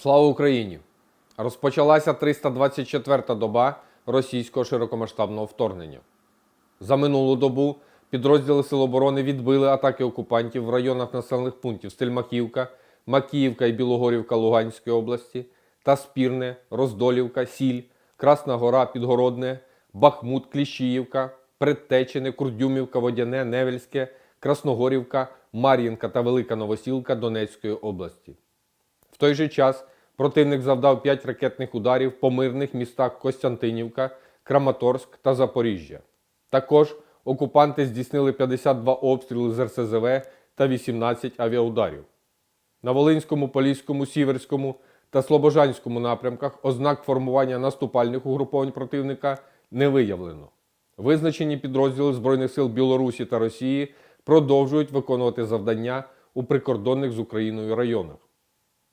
Слава Україні! Розпочалася 324-та доба російського широкомасштабного вторгнення. За минулу добу підрозділи Сил оборони відбили атаки окупантів в районах населених пунктів Стельмахівка, Макіївка і Білогорівка Луганської області та Спірне, Роздолівка, Сіль, Красна Гора, Підгородне, Бахмут, Кліщіївка, Предтечене, Курдюмівка, Водяне, Невельське, Красногорівка, Мар'їнка та Велика Новосілка Донецької області. В той же час противник завдав 5 ракетних ударів по мирних містах Костянтинівка, Краматорськ та Запоріжжя. Також окупанти здійснили 52 обстріли з РСЗВ та 18 авіаударів. На Волинському, Поліському, Сіверському та Слобожанському напрямках ознак формування наступальних угруповань противника не виявлено. Визначені підрозділи Збройних сил Білорусі та Росії продовжують виконувати завдання у прикордонних з Україною районах.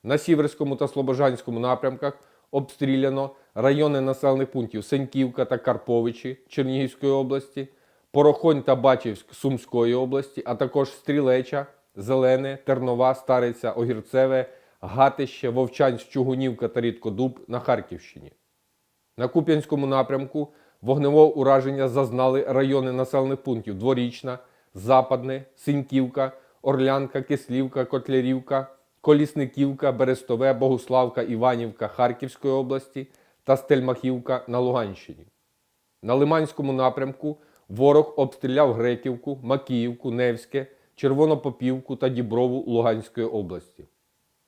На Сіверському та Слобожанському напрямках обстріляно райони населених пунктів Сеньківка та Карповичі Чернігівської області, Порохонь та Бачівськ Сумської області, а також Стрілеча, Зелене, Тернова, Стариця, Огірцеве, Гатище, Вовчанськ, Чугунівка та Рідкодуб на Харківщині. На Куп'янському напрямку вогневого ураження зазнали райони населених пунктів Дворічна, Западне, Синьківка, Орлянка, Кислівка, Котлярівка, Колісниківка, Берестове, Богуславка, Іванівка Харківської області та Стельмахівка на Луганщині. На Лиманському напрямку ворог обстріляв Греківку, Макіївку, Невське, Червонопопівку та Діброву Луганської області.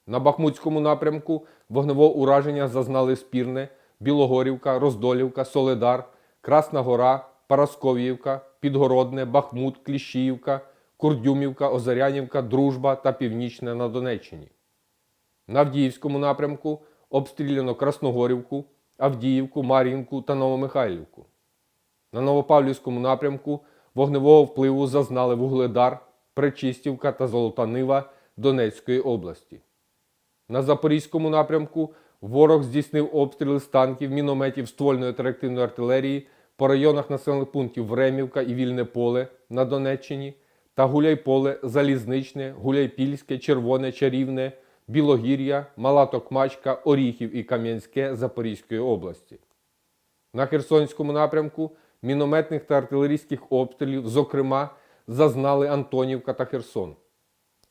На Бахмутському напрямку вогневого ураження зазнали Спірне, Білогорівка, Роздолівка, Соледар, Красна Гора, Парасковіївка, Підгородне, Бахмут, Кліщіївка, Курдюмівка, Озарянівка, Дружба та Північне на Донеччині. На Авдіївському напрямку обстріляно Красногорівку, Авдіївку, Мар'їнку та Новомихайлівку. На Новопавлівському напрямку вогневого впливу зазнали Вугледар, Пречистівка та Золота Нива Донецької області. На Запорізькому напрямку ворог здійснив обстріли з танків, мінометів ствольної та артилерії по районах населених пунктів Времівка і Вільне Поле на Донеччині та Гуляйполе, Залізничне, Гуляйпільське, Червоне, Чарівне, Білогір'я, Мала Токмачка, Оріхів і Кам'янське Запорізької області. На Херсонському напрямку мінометних та артилерійських обстрілів, зокрема, зазнали Антонівка та Херсон.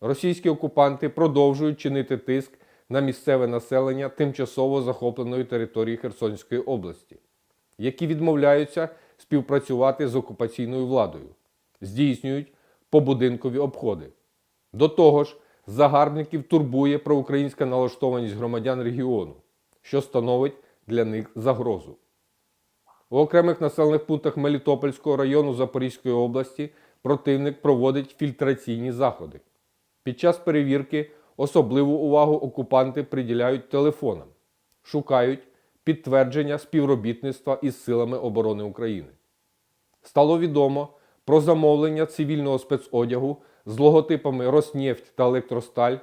Російські окупанти продовжують чинити тиск на місцеве населення тимчасово захопленої території Херсонської області, які відмовляються співпрацювати з окупаційною владою, здійснюють побудинкові обходи. До того ж, загарбників турбує проукраїнська налаштованість громадян регіону, що становить для них загрозу. У окремих населених пунктах Мелітопольського району Запорізької області противник проводить фільтраційні заходи. Під час перевірки особливу увагу окупанти приділяють телефонам, шукають підтвердження співробітництва із силами оборони України. Стало відомо про замовлення цивільного спецодягу з логотипами Роснефть та Електросталь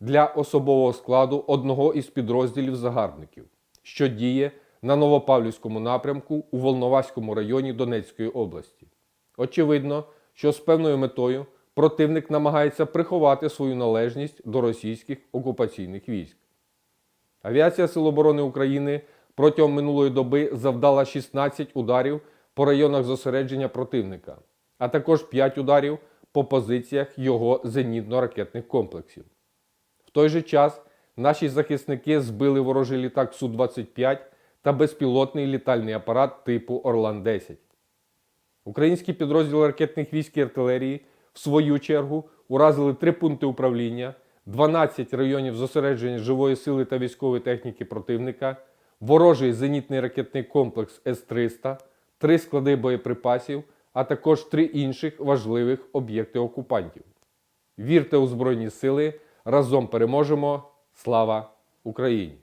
для особового складу одного із підрозділів загарбників, що діє на Новопавлівському напрямку у Волноваському районі Донецької області. Очевидно, що з певною метою противник намагається приховати свою належність до російських окупаційних військ. Авіація Сил оборони України протягом минулої доби завдала 16 ударів по районах зосередження противника, а також 5 ударів по позиціях його зенітно-ракетних комплексів. В той же час наші захисники збили ворожий літак Су-25 та безпілотний літальний апарат типу Орлан-10. Українські підрозділи ракетних військ і артилерії в свою чергу уразили три пункти управління, 12 районів зосередження живої сили та військової техніки противника, ворожий зенітний ракетний комплекс С-300, три склади боєприпасів, а також три інших важливих об'єкти окупантів. Вірте у Збройні Сили! Разом переможемо! Слава Україні!